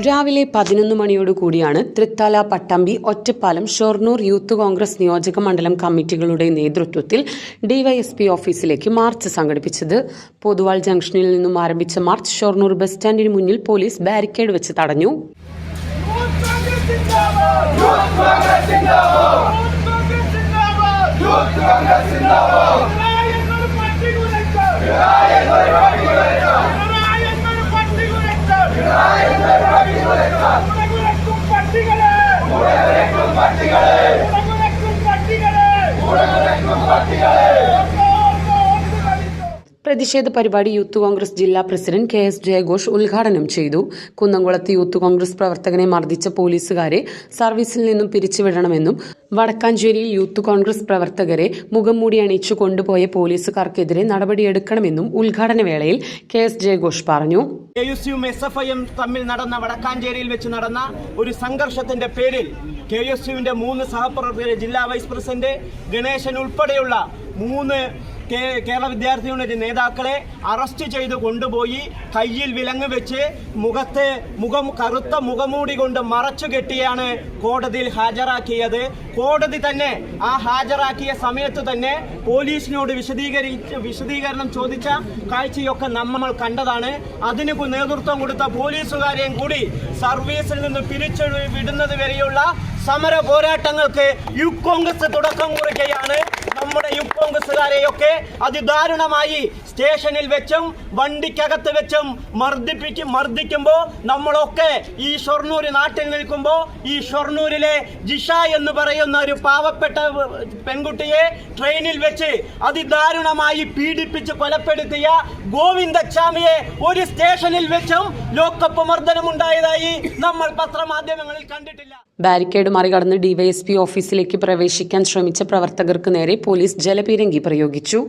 രാവിലെ പതിനൊന്ന് മണിയോട് കൂടിയാണ് തൃത്താല പട്ടാമ്പി ഒറ്റപ്പാലം ഷൊർണൂർ യൂത്ത് കോൺഗ്രസ് നിയോജക മണ്ഡലം കമ്മിറ്റികളുടെ നേതൃത്വത്തിൽ ഡിവൈഎസ്പി ഓഫീസിലേക്ക് മാർച്ച് സംഘടിപ്പിച്ചത്. പൊതുവാൾ ജംഗ്ഷനിൽ നിന്നും ആരംഭിച്ച മാർച്ച് ഷൊർണൂർ ബസ് സ്റ്റാൻഡിന് മുന്നിൽ പോലീസ് ബാരിക്കേഡ് വെച്ച് തടഞ്ഞു. പ്രതിഷേധ പരിപാടി യൂത്ത് കോൺഗ്രസ് ജില്ലാ പ്രസിഡന്റ് കെ എസ് ജയഘോഷ് ഉദ്ഘാടനം ചെയ്തു. കുന്നംകുളത്ത് യൂത്ത് കോൺഗ്രസ് പ്രവർത്തകനെ മർദ്ദിച്ച പോലീസുകാരെ സർവീസിൽ നിന്നും പിരിച്ചുവിടണമെന്നും വടക്കാഞ്ചേരിയിൽ യൂത്ത് കോൺഗ്രസ് പ്രവർത്തകരെ മുഖം മൂടി അണിയിച്ചു കൊണ്ടുപോയ പോലീസുകാർക്കെതിരെ നടപടിയെടുക്കണമെന്നും ഉദ്ഘാടന വേളയിൽ കെ എസ് ജയഘോഷ് പറഞ്ഞു. എ യു സിയും എസ് എഫ് ഐയും തമ്മിൽ നടന്ന വടക്കാഞ്ചേരിയിൽ വെച്ച് നടന്ന ഒരു സംഘർഷത്തിന്റെ പേരിൽ കെ എസ് യുവിന്റെ മൂന്ന് സഹപ്രവർത്തകരെ ജില്ലാ വൈസ് പ്രസിഡന്റ് ഗണേശൻ ഉൾപ്പെടെയുള്ള മൂന്ന് കേരള വിദ്യാർത്ഥി യൂണിറ്റ് നേതാക്കളെ അറസ്റ്റ് ചെയ്ത് കൊണ്ടുപോയി കയ്യിൽ വിലങ്ങ് വെച്ച് മുഖത്ത് മുഖം കറുത്ത മുഖമൂടി കൊണ്ട് മറച്ചു കെട്ടിയാണ് കോടതിയിൽ ഹാജരാക്കിയത്. കോടതി തന്നെ ആ ഹാജരാക്കിയ സമയത്ത് തന്നെ പോലീസിനോട് വിശദീകരിച്ച് വിശദീകരണം ചോദിച്ച കാഴ്ചയൊക്കെ നമ്മൾ കണ്ടതാണ്. അതിന് നേതൃത്വം കൊടുത്ത പോലീസുകാരെയും കൂടി സർവീസിൽ നിന്ന് പിരിച്ചു വിടുന്നത് വരെയുള്ള സമര പോരാട്ടങ്ങൾക്ക് യു കോൺഗ്രസ് തുടക്കം കുറിക്കുകയാണ്. നമ്മുടെ യൂത്ത് കോൺഗ്രസ്സുകാരെയൊക്കെ അതിദാരുണമായി സ്റ്റേഷനിൽ വെച്ചും വണ്ടിക്കകത്ത് വെച്ചും മർദ്ദിപ്പിക്കും മർദ്ദിക്കുമ്പോൾ നമ്മളൊക്കെ ഈ ഷൊർണൂർ നാട്ടിൽ നിൽക്കുമ്പോൾ ഈ ഷൊർണൂരിലെ ജിഷ എന്ന് പറയുന്ന ഒരു പാവപ്പെട്ട പെൺകുട്ടിയെ ട്രെയിനിൽ വെച്ച് അതിദാരുണമായി പീഡിപ്പിച്ച് കൊലപ്പെടുത്തിയ ഗോവിന്ദച്ചാമിയെ ഒരു സ്റ്റേഷനിൽ വെച്ചും ലോക്കപ്പ് മർദ്ദനമുണ്ടായതായി നമ്മൾ പത്രമാധ്യമങ്ങളിൽ കണ്ടിട്ടില്ല. ബാരിക്കേഡ് മറികടന്ന് ഡിവൈഎസ്പി ഓഫീസിലേക്ക് പ്രവേശിക്കാൻ ശ്രമിച്ച പ്രവർത്തകർക്ക് നേരെ പോലീസ് ജലപീരങ്കി പ്രയോഗിച്ചു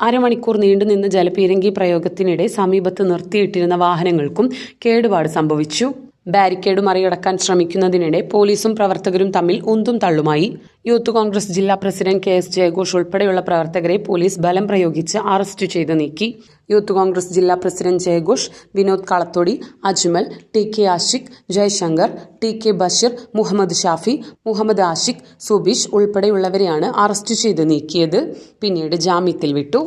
അരമണിക്കൂർ നീണ്ടുനിന്ന ജലപീരങ്കി പ്രയോഗത്തിനിടെ സമീപത്ത് നിർത്തിയിട്ടിരുന്ന വാഹനങ്ങൾക്കും കേടുപാട് സംഭവിച്ചു. ബാരിക്കേഡ് മറികടക്കാൻ ശ്രമിക്കുന്നതിനിടെ പോലീസും പ്രവർത്തകരും തമ്മിൽ ഉന്തും തള്ളുമായി. യൂത്ത് കോൺഗ്രസ് ജില്ലാ പ്രസിഡന്റ് കെ എസ് ജയഘോഷ് ഉൾപ്പെടെയുള്ള പ്രവർത്തകരെ പോലീസ് ബലം പ്രയോഗിച്ച് അറസ്റ്റ് ചെയ്ത് നീക്കി. യൂത്ത് കോൺഗ്രസ് ജില്ലാ president ജയഘോഷ് Vinod Kalathodi Ajmal T K Ashiq Jayashankar T K Basheer Muhammad Shafi Muhammad Ashiq Subeesh ഉൾപ്പെടെയുള്ളവരെയാണ് arrest ചെയ്ത് നീക്കിയത്. പിന്നീട് ജാമ്യത്തിൽ വിട്ടു.